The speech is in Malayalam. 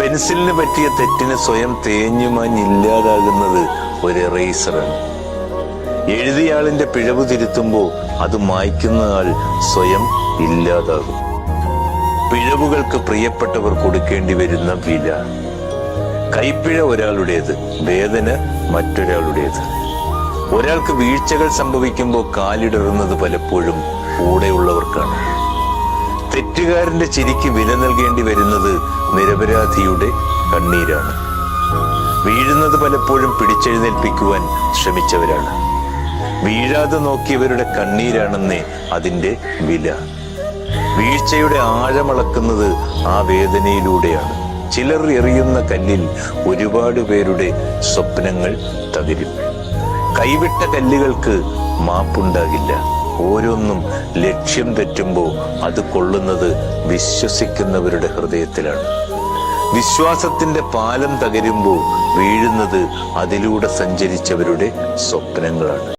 പെൻസിലിന് പറ്റിയ തെറ്റിന് സ്വയം തേഞ്ഞുമാഞ്ഞില്ലാതാകുന്നത് ഒരു എറേസറാണ്. എഴുതിയാളിന്റെ പിഴവ് തിരുത്തുമ്പോൾ അത് മായ്ക്കുന്ന ആൾ സ്വയം ഇല്ലാതാകും. പിഴവുകൾക്ക് പ്രിയപ്പെട്ടവർ കൊടുക്കേണ്ടി വരുന്ന വില. കൈപ്പിഴ ഒരാളുടേത് വേദന മറ്റൊരാളുടേത്. ഒരാൾക്ക് വീഴ്ചകൾ സംഭവിക്കുമ്പോൾ കാലിടറുന്നത് പലപ്പോഴും കൂടെയുള്ളവർക്കാണ്. തെറ്റുകാരന്റെ ചിരിക്ക് വില നൽകേണ്ടി വരുന്നത് നിരപരാധിയുടെ കണ്ണീരാണ്. വീഴുന്നത് പലപ്പോഴും പിടിച്ചെഴുന്നേൽപ്പിക്കുവാൻ ശ്രമിച്ചവരാണ്. വീഴാതെ നോക്കിയവരുടെ കണ്ണീരാണെന്നേ അതിന്റെ വില. വീഴ്ചയുടെ ആഴമളക്കുന്നത് ആ വേദനയിലൂടെയാണ്. ചിലർ എറിയുന്ന കല്ലിൽ ഒരുപാട് പേരുടെ സ്വപ്നങ്ങൾ തകരും. കൈവിട്ട കല്ലുകൾക്ക് മാപ്പുണ്ടാകില്ല. ഓരോന്നും ലക്ഷ്യം തെറ്റുമ്പോൾ അത് കൊള്ളുന്നത് വിശ്വസിക്കുന്നവരുടെ ഹൃദയത്തിലാണ്. വിശ്വാസത്തിന്റെ പാലം തകരുമ്പോൾ വീഴുന്നത് അതിലൂടെ സഞ്ചരിച്ചവരുടെ സ്വപ്നങ്ങളാണ്.